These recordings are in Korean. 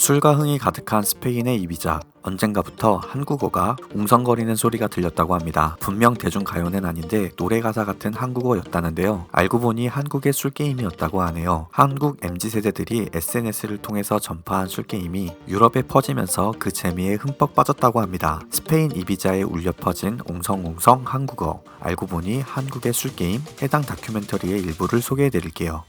술과 흥이 가득한 스페인의 이비자. 언젠가부터 한국어가 웅성거리는 소리가 들렸다고 합니다. 분명 대중가요는 아닌데 노래 가사 같은 한국어였다는데요. 알고 보니 한국의 술게임이었다고 하네요. 한국 MZ세대들이 SNS를 통해서 전파한 술게임이 유럽에 퍼지면서 그 재미에 흠뻑 빠졌다고 합니다. 스페인 이비자에 울려 퍼진 옹성옹성 한국어. 알고 보니 한국의 술게임 해당 다큐멘터리의 일부를 소개해 드릴게요.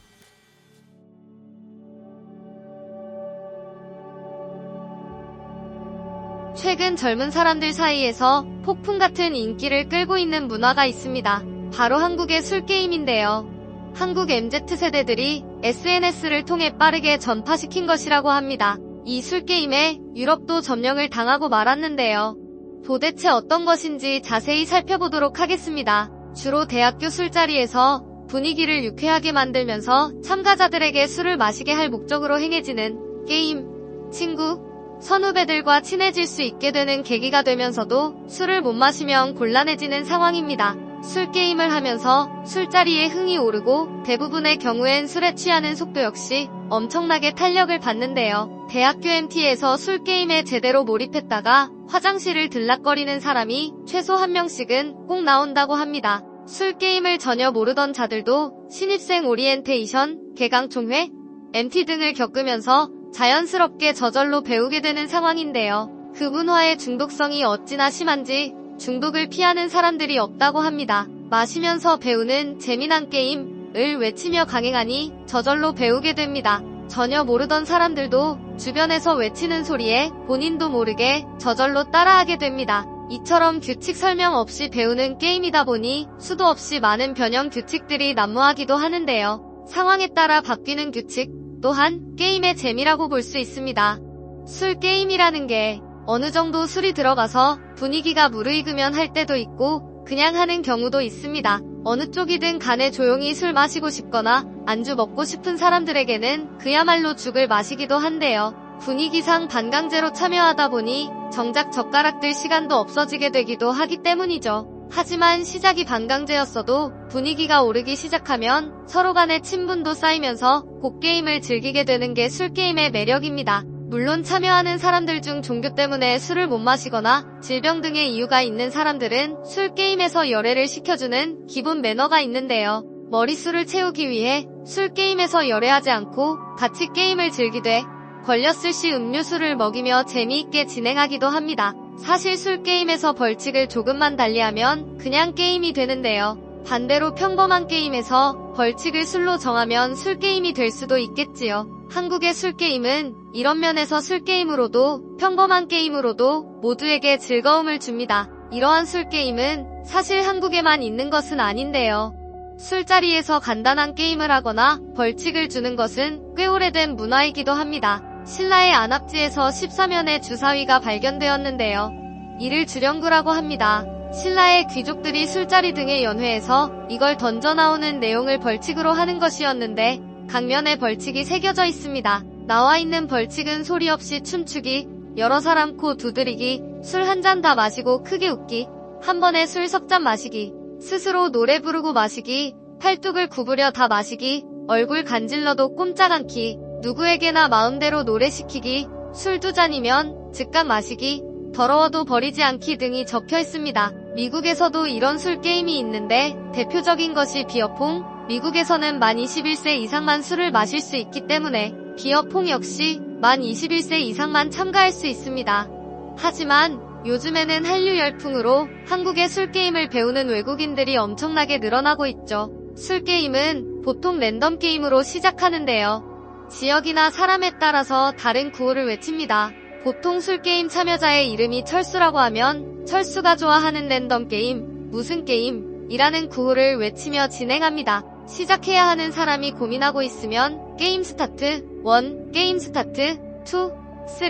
최근 젊은 사람들 사이에서 폭풍 같은 인기를 끌고 있는 문화가 있습니다. 바로 한국의 술게임인데요. 한국 MZ세대들이 SNS를 통해 빠르게 전파시킨 것이라고 합니다. 이 술게임에 유럽도 점령을 당하고 말았는데요. 도대체 어떤 것인지 자세히 살펴보도록 하겠습니다. 주로 대학교 술자리에서 분위기를 유쾌하게 만들면서 참가자들에게 술을 마시게 할 목적으로 행해지는 게임, 친구, 선후배들과 친해질 수 있게 되는 계기가 되면서도 술을 못 마시면 곤란해지는 상황입니다. 술 게임을 하면서 술자리에 흥이 오르고 대부분의 경우엔 술에 취하는 속도 역시 엄청나게 탄력을 받는데요. 대학교 MT에서 술 게임에 제대로 몰입했다가 화장실을 들락거리는 사람이 최소 한 명씩은 꼭 나온다고 합니다. 술 게임을 전혀 모르던 자들도 신입생 오리엔테이션, 개강총회, MT 등을 겪으면서 자연스럽게 저절로 배우게 되는 상황인데요. 그 문화의 중독성이 어찌나 심한지 중독을 피하는 사람들이 없다고 합니다. 마시면서 배우는 재미난 게임을 외치며 강행하니 저절로 배우게 됩니다. 전혀 모르던 사람들도 주변에서 외치는 소리에 본인도 모르게 저절로 따라하게 됩니다. 이처럼 규칙 설명 없이 배우는 게임이다 보니 수도 없이 많은 변형 규칙들이 난무하기도 하는데요. 상황에 따라 바뀌는 규칙, 또한 게임의 재미라고 볼 수 있습니다. 술 게임이라는 게 어느 정도 술이 들어가서 분위기가 무르익으면 할 때도 있고 그냥 하는 경우도 있습니다. 어느 쪽이든 간에 조용히 술 마시고 싶거나 안주 먹고 싶은 사람들에게는 그야말로 죽을 마시기도 한데요. 분위기상 반강제로 참여하다 보니 정작 젓가락 들 시간도 없어지게 되기도 하기 때문이죠. 하지만 시작이 반강제였어도 분위기가 오르기 시작하면 서로 간의 친분도 쌓이면서 곡게임을 즐기게 되는 게 술게임의 매력입니다. 물론 참여하는 사람들 중 종교 때문에 술을 못 마시거나 질병 등의 이유가 있는 사람들은 술게임에서 열애를 시켜주는 기본 매너가 있는데요. 머릿수를 채우기 위해 술게임에서 열애하지 않고 같이 게임을 즐기되 걸렸을 시 음료수를 먹이며 재미있게 진행하기도 합니다. 사실 술 게임에서 벌칙을 조금만 달리하면 그냥 게임이 되는데요. 반대로 평범한 게임에서 벌칙을 술로 정하면 술 게임이 될 수도 있겠지요. 한국의 술 게임은 이런 면에서 술 게임으로도 평범한 게임으로도 모두에게 즐거움을 줍니다. 이러한 술 게임은 사실 한국에만 있는 것은 아닌데요. 술자리에서 간단한 게임을 하거나 벌칙을 주는 것은 꽤 오래된 문화이기도 합니다. 신라의 안압지에서 14면의 주사위가 발견되었는데요. 이를 주령구라고 합니다. 신라의 귀족들이 술자리 등의 연회에서 이걸 던져 나오는 내용을 벌칙으로 하는 것이었는데 강면에 벌칙이 새겨져 있습니다. 나와 있는 벌칙은 소리 없이 춤추기, 여러 사람 코 두드리기, 술 한 잔 다 마시고 크게 웃기, 한 번에 술 석 잔 마시기, 스스로 노래 부르고 마시기, 팔뚝을 구부려 다 마시기, 얼굴 간질러도 꼼짝 않기, 누구에게나 마음대로 노래 시키기, 술 두 잔이면 즉각 마시기, 더러워도 버리지 않기 등이 적혀 있습니다. 미국에서도 이런 술 게임이 있는데 대표적인 것이 비어퐁. 미국에서는 만 21세 이상만 술을 마실 수 있기 때문에 비어퐁 역시 만 21세 이상만 참가할 수 있습니다. 하지만 요즘에는 한류 열풍으로 한국의 술 게임을 배우는 외국인들이 엄청나게 늘어나고 있죠. 술 게임은 보통 랜덤 게임으로 시작하는데요. 지역이나 사람에 따라서 다른 구호를 외칩니다. 보통 술게임 참여자의 이름이 철수라고 하면 철수가 좋아하는 랜덤 게임, 무슨 게임, 이라는 구호를 외치며 진행합니다. 시작해야 하는 사람이 고민하고 있으면 게임 스타트, 1, 게임 스타트, 2, 3,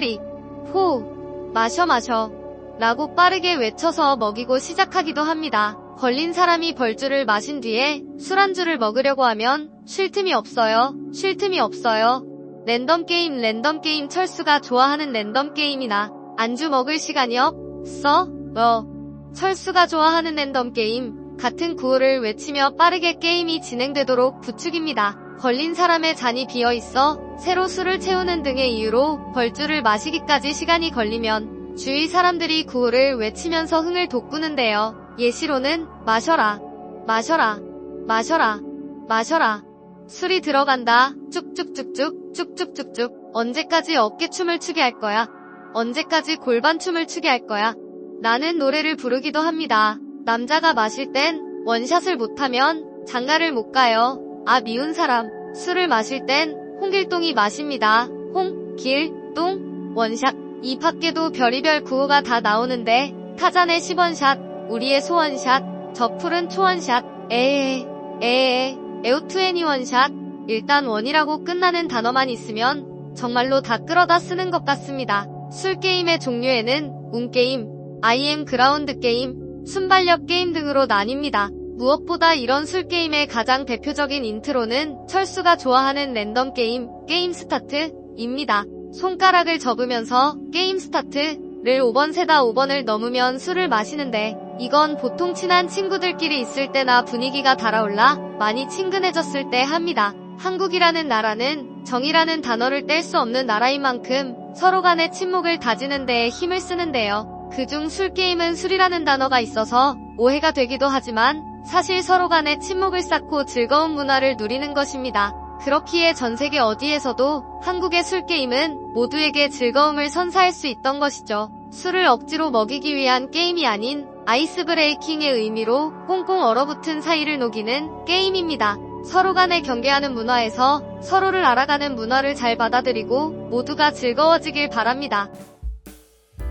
4, 마셔 마셔, 라고 빠르게 외쳐서 먹이고 시작하기도 합니다. 걸린 사람이 벌주를 마신 뒤에 술안주를 먹으려고 하면 쉴 틈이 없어요. 쉴 틈이 없어요. 랜덤 게임 랜덤 게임 철수가 좋아하는 랜덤 게임이나 안주 먹을 시간이 없어? 너 철수가 좋아하는 랜덤 게임 같은 구호를 외치며 빠르게 게임이 진행되도록 부축입니다. 걸린 사람의 잔이 비어 있어 새로 술을 채우는 등의 이유로 벌주를 마시기까지 시간이 걸리면 주위 사람들이 구호를 외치면서 흥을 돋구는데요. 예시로는 마셔라, 마셔라, 마셔라, 마셔라. 술이 들어간다. 쭉쭉쭉쭉, 쭉쭉쭉쭉. 언제까지 어깨춤을 추게 할 거야? 언제까지 골반춤을 추게 할 거야? 나는 노래를 부르기도 합니다. 남자가 마실 땐 원샷을 못하면 장가를 못 가요. 아 미운 사람. 술을 마실 땐 홍길동이 마십니다. 홍, 길, 동, 원샷. 이 밖에도 별의별 구호가 다 나오는데 타잔의 10원샷, 우리의 소원샷, 저 푸른 초원샷, 에에, 에에, 에오투애니 원샷. 일단 원이라고 끝나는 단어만 있으면 정말로 다 끌어다 쓰는 것 같습니다. 술 게임의 종류에는 운게임, IM 그라운드 게임, 순발력 게임 등으로 나뉩니다. 무엇보다 이런 술 게임의 가장 대표적인 인트로는 철수가 좋아하는 랜덤 게임, 게임 스타트입니다. 손가락을 접으면서 게임 스타트를 5번 세다 5번을 넘으면 술을 마시는데 이건 보통 친한 친구들끼리 있을 때나 분위기가 달아올라 많이 친근해졌을 때 합니다. 한국이라는 나라는 정이라는 단어를 뗄 수 없는 나라인 만큼 서로 간의 침묵을 다지는 데에 힘을 쓰는데요. 그중 술게임은 술이라는 단어가 있어서 오해가 되기도 하지만 사실 서로 간의 침묵을 쌓고 즐거운 문화를 누리는 것입니다. 그렇기에 전 세계 어디에서도 한국의 술게임은 모두에게 즐거움을 선사할 수 있던 것이죠. 술을 억지로 먹이기 위한 게임이 아닌 아이스 브레이킹의 의미로 꽁꽁 얼어붙은 사이를 녹이는 게임입니다. 서로 간에 경계하는 문화에서 서로를 알아가는 문화를 잘 받아들이고 모두가 즐거워지길 바랍니다.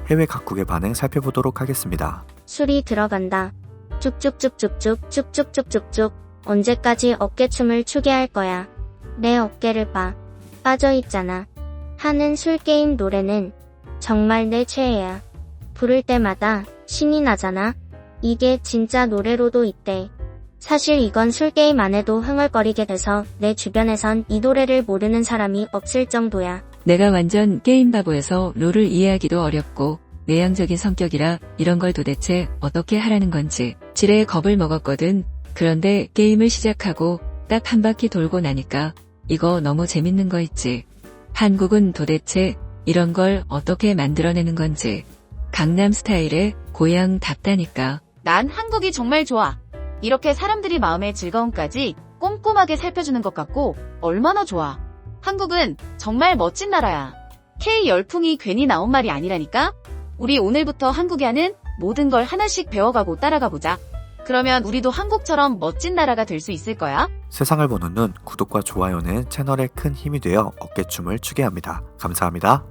해외 각국의 반응 살펴보도록 하겠습니다. 술이 들어간다. 쭉쭉쭉쭉쭉 쭉쭉쭉쭉쭉 언제까지 어깨춤을 추게 할 거야. 내 어깨를 봐. 빠져있잖아. 하는 술게임 노래는 정말 내 최애야. 부를 때마다 신이 나잖아. 이게 진짜 노래로도 있대. 사실 이건 술게임 안 해도 흥얼거리게 돼서 내 주변에선 이 노래를 모르는 사람이 없을 정도야. 내가 완전 게임 바보여서 룰을 이해하기도 어렵고 외향적인 성격이라 이런 걸 도대체 어떻게 하라는 건지 지레 겁을 먹었거든. 그런데 게임을 시작하고 딱 한 바퀴 돌고 나니까 이거 너무 재밌는 거 있지. 한국은 도대체 이런 걸 어떻게 만들어내는 건지 강남 스타일의 고향 답다니까. 난 한국이 정말 좋아. 이렇게 사람들이 마음의 즐거움까지 꼼꼼하게 살펴주는 것 같고 얼마나 좋아. 한국은 정말 멋진 나라야. K 열풍이 괜히 나온 말이 아니라니까? 우리 오늘부터 한국에 하는 모든 걸 하나씩 배워가고 따라가 보자. 그러면 우리도 한국처럼 멋진 나라가 될 수 있을 거야. 세상을 보는 눈, 구독과 좋아요는 채널에 큰 힘이 되어 어깨춤을 추게 합니다. 감사합니다.